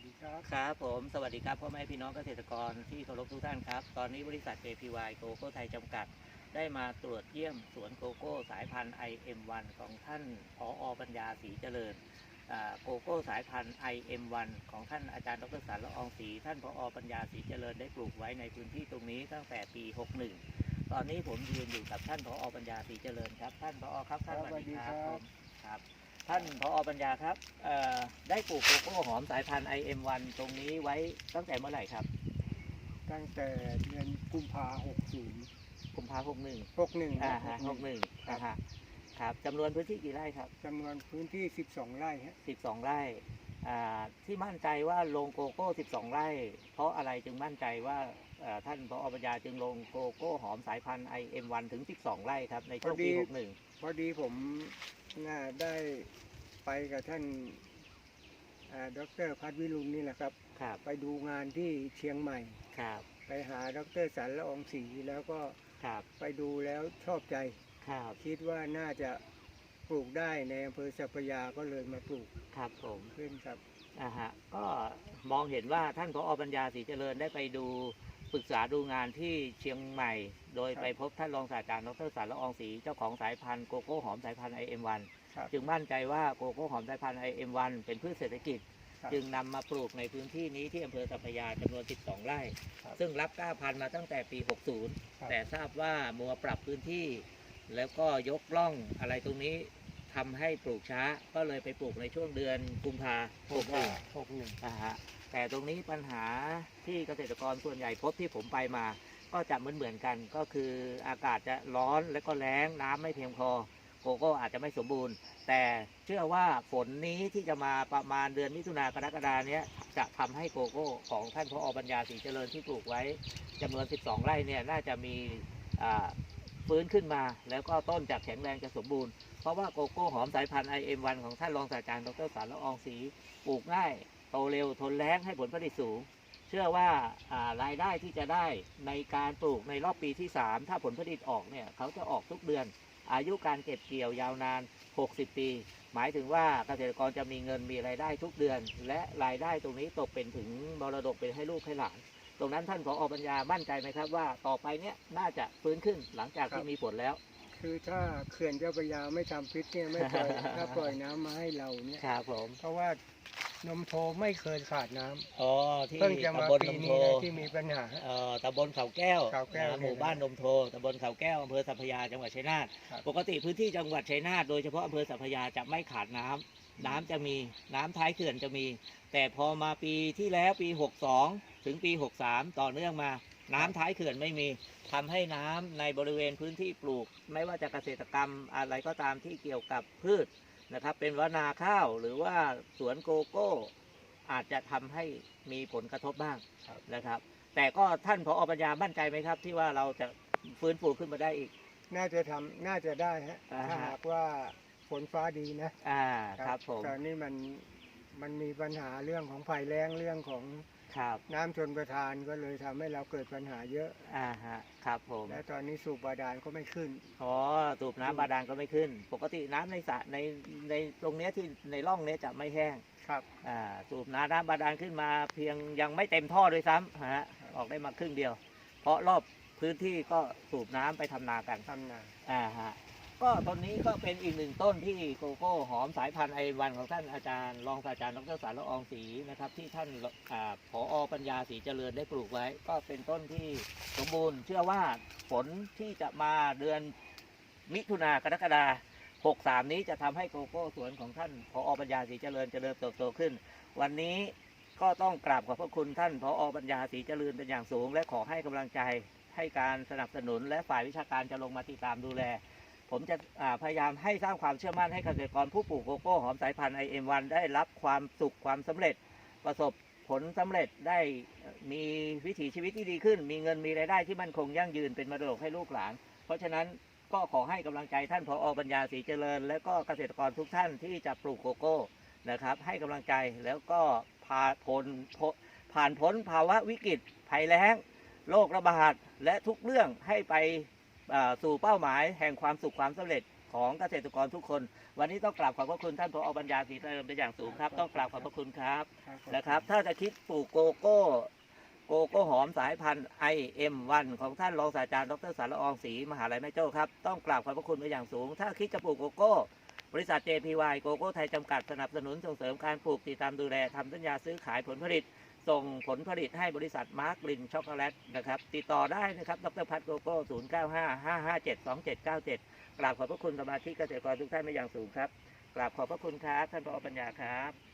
สดีครับ ครับผมสวัสดีครับพ่อแม่พี่น้องเกษตรกรที่เคารพทุกท่านครับ ตอนนี้บริษัท JPY โกโก้ไทยจำกัด ได้มาตรวจเยี่ยมสวนโกโก้สายพันธุ์ IM1 ของท่านผอปัญญาศรีเจริญโกโก้สายพันธุ์ IM1 ของท่านอาจารย์ดรสารละอองศรีท่านผอปัญญาศรีเจริญได้ปลูกไว้ในพื้นที่ตรงนี้ตั้งแต่ปี 61 ตอนนี้ผมยืนอยู่กับท่านผอปัญญาศรีเจริญครับ ท่านผอครับท่านสวัสดีครับครับ ท่านผอปัญญาครับเอ่อได้ปลูกโกโก้หอมสายพันธุ์ IM1 ตรงนี้ไว้ตั้งแต่เมื่อไหร่ครับ ตั้งแต่เดือนกุมภาหกศูนย์กุมภาหกหนึ่งหกหนึ่งอ่าฮะหกหนึ่งอ่าฮะครับจำนวนพื้นที่กี่ไร่ครับจำนวนพื้นที่12ไร่ฮะสิบสองไร่อ่าที่มั่นใจว่าลงโกโก้สิบสองไร่ เพราะอะไรจึงมั่นใจว่าเอ่อท่านผอปัญญาจึงลงโกโก้หอมสายพันธุ์ IM1 ถึง 12 ไร่ครับ ในช่วงปี 61 พอดีผม น่าได้ไปกับท่านอ่าดรพัฒวิรุณนี่แหละครับ ครับ ไปดูงานที่เชียงใหม่ ครับ ไปหาดรสารละอองศรีแล้วก็ครับไปดูแล้วชอบใจ ครับ คิดว่าน่าจะปลูกได้ในอำเภอสัพพยาก็เลยมาปลูก ครับผมขึ้นครับ อ่าฮะ ก็มองเห็นว่าท่านผอปัญญาศรีเจริญได้ไปดู ปรึกษาดูงานที่เชียงใหม่ โดยครับไปพบท่านรองศาสตราจารย์ดรสารละอองศรีเจ้าของสายพันธุ์โกโก้หอมสายพันธุ์ IM1 ครับ จึงมั่นใจว่าโกโก้หอมสายพันธุ์ IM1 เป็นพืชเศรษฐกิจ ครับ จึงนำมาปลูกในพื้นที่นี้ที่อำเภอสัพพยาจำนวน 12 ไร่ ครับ ซึ่งรับกล้าพันธุ์มาตั้งแต่ปีครับ60แต่ทราบว่ามัวปรับพื้นที่ แล้วก็ยกล่องอะไรตรงนี้ ทำให้ปลูกช้าก็เลยไปปลูกในช่วงเดือนกุมภาหก61หกหนึ่งนะฮะแต่ตรงนี้ปัญหาที่เกษตรกรส่วนใหญ่พบที่ผมไปมา ก็จะเหมือนเหมือนๆกัน ก็คืออากาศจะร้อนและก็แล้งน้ำไม่เพียงพอ โกโก้อาจจะไม่สมบูรณ์ แต่เชื่อว่าฝนนี้ที่จะมาประมาณเดือนมิถุนากรกฎาเนี้ยจะทำให้โกโก้ของท่านพอปัญญาศรีเจริญที่ปลูกไว้จำนวน 12 ไร่เนี่ยน่าจะมีอ่า ฟื้นขึ้นมา แล้วก็ต้นจะแข็งแรงจะสมบูรณ์ เพราะว่าโกโก้หอมสายพันธุ์ IM1 ของท่านรองศาสตราจารย์ดรสารละอองศีปลูกง่ายโตเร็วทนแล้งให้ผลผลิตสูง เชื่อว่าอ่ารายได้ที่จะได้ในการปลูกในรอบปีที่ 3 ถ้าผลผลิตออกเนี่ยเขาจะออกทุกเดือน อายุการเก็บเกี่ยวยาวนาน 60 ปี หมายถึงว่าเกษตรกรจะมีเงินมีรายได้ทุกเดือน และรายได้ตรงนี้ตกเป็นถึงมรดกเป็นให้ลูกให้หลาน ตรงนั้นท่านผอปัญญามั่นใจไหมครับว่าต่อไปเนี่ยน่าจะฟื้นขึ้นหลังจากที่มีฝนแล้ว คือถ้าเขื่อนเจ้าพระยาไม่ทำพิษเนี่ยไม่ปล่อยถ้าปล่อยน้ำมาให้เราเนี่ยครับผมเพราะว่านมโทไม่เคยขาดน้ำอ๋อที่เพิ่งจะมาตำบลปีนมโทนี้นะที่มีปัญหา เอ่อตำบลเขาแก้วเขาแก้วนะหมู่บ้านนมโทตำบลเขาแก้วอำเภอสัพพยาจังหวัดชัยนาทครับ ปกติพื้นที่จังหวัดชัยนาทโดยเฉพาะอำเภอสัพพยาจะไม่ขาดน้ำน้ำจะมีน้ำท้ายเขื่อนจะมี แต่พอมาปีที่แล้วปี 62 ถึงปี 63 ต่อเนื่องมา น้ำท้ายเขื่อนไม่มีทำให้น้ำในบริเวณพื้นที่ปลูก ไม่ว่าจะเกษตรกรรมอะไรก็ตามที่เกี่ยวกับพืชนะครับ เป็นว่านาข้าวหรือว่าสวนโกโก้ อาจจะทำให้มีผลกระทบบ้างครับ นะครับ แต่ก็ท่านผอปัญญามั่นใจไหมครับ ที่ว่าเราจะฟื้นฟูขึ้นมาได้อีก น่าจะทำน่าจะได้ฮะอ่าฮะ ถ้าหากว่าฝนฟ้าดีนะอ่าครับผม ตอนนี้มันมันมีปัญหาเรื่องของภัยแล้งเรื่องของ ครับ น้ำชนประทานก็เลยทำให้เราเกิดปัญหาเยอะ อ่าฮะ ครับผม และตอนนี้สูบบาดาลก็ไม่ขึ้น อ๋อสูบน้ำบาดาลก็ไม่ขึ้น ปกติน้ำในสระในในตรงเนี้ยที่ในร่องเนี้ยจะไม่แห้ง ครับ อ่า สูบน้ำน้ำบาดาลขึ้นมาเพียงยังไม่เต็มท่อด้วยซ้ำฮะ ออกได้มาครึ่งเดียว เพราะรอบพื้นที่ก็สูบน้ำไปทำนากัน ทำนา อ่าฮะ ก็ต้นนี้ก็เป็นอีกหนึ่งต้นที่โกโก้หอมสายพันธุ์ไอวันของท่านอาจารย์รองศาสตราจารย์ดรสารละอองศรีนะครับ ที่ท่านผอปัญญาศรีเจริญได้ปลูกไว้ ก็เป็นต้นที่สมบูรณ์ เชื่อว่าฝนที่จะมาเดือนมิถุนากรกฎาคม63นี้จะทำให้โกโก้สวนของท่านผอปัญญาศรีเจริญเจริญเติบโตขึ้น วันนี้ก็ต้องกราบขอบพระคุณท่านผอปัญญาศรีเจริญเป็นอย่างสูง และขอให้กำลังใจให้การสนับสนุนและฝ่ายวิชาการจะลงมาติดตามดูแล ผมจะพยายามให้สร้างความเชื่อมั่นให้เกษตรกรผู้ปลูกโกโก้หอมสายพันธุ์ IM1 ได้รับความสุขความสำเร็จ ประสบผลสำเร็จได้มีวิถีชีวิตที่ดีขึ้น มีเงินมีรายได้ที่มั่นคงยั่งยืนเป็นมรดกให้ลูกหลาน เพราะฉะนั้นก็ขอให้กำลังใจท่านผอปัญญาศรีเจริญ และก็เกษตรกรทุกท่านที่จะปลูกโกโก้นะครับ ให้กำลังใจแล้วก็ผ่านพ้นผ่านพ้นภาวะวิกฤตภัยแล้งโรคระบาดและทุกเรื่องให้ไป สู่เป้าหมายแห่งความสุขความสำเร็จของเกษตรกรทุกคน วันนี้ต้องกราบขอบพระคุณท่านผอปัญญาศรีเจริญเป็นอย่างสูงครับ ต้องกราบขอบพระคุณครับครับผมนะครับ ถ้าจะคิดปลูกโกโก้โกโก้หอมสายพันธุ์ IM1 ของท่านรองศาสตราจารย์ดรสารละอองศรีมหาลัยแม่โจ้ครับ ต้องกราบขอบพระคุณเป็นอย่างสูง ถ้าคิดจะปลูกโกโก้ บริษัท JPY โกโก้ไทยจำกัดสนับสนุนส่งเสริมการปลูกติดตามดูแลทำสัญญาซื้อขายผลผลิต ส่งผลผลิตให้บริษัทมาร์กลินช็อกโกแลตนะครับ ติดต่อได้นะครับ ดรพัฒน์โกโก้าห้าห้าห้าเจ็ดสองเจ็ดเก้าเจ็ดกราบขอบพระคุณสมาชิกเกษตรกรทุกท่านเป็นอย่างสูงครับ กราบขอบพระคุณครับ ท่านผอปัญญาครับ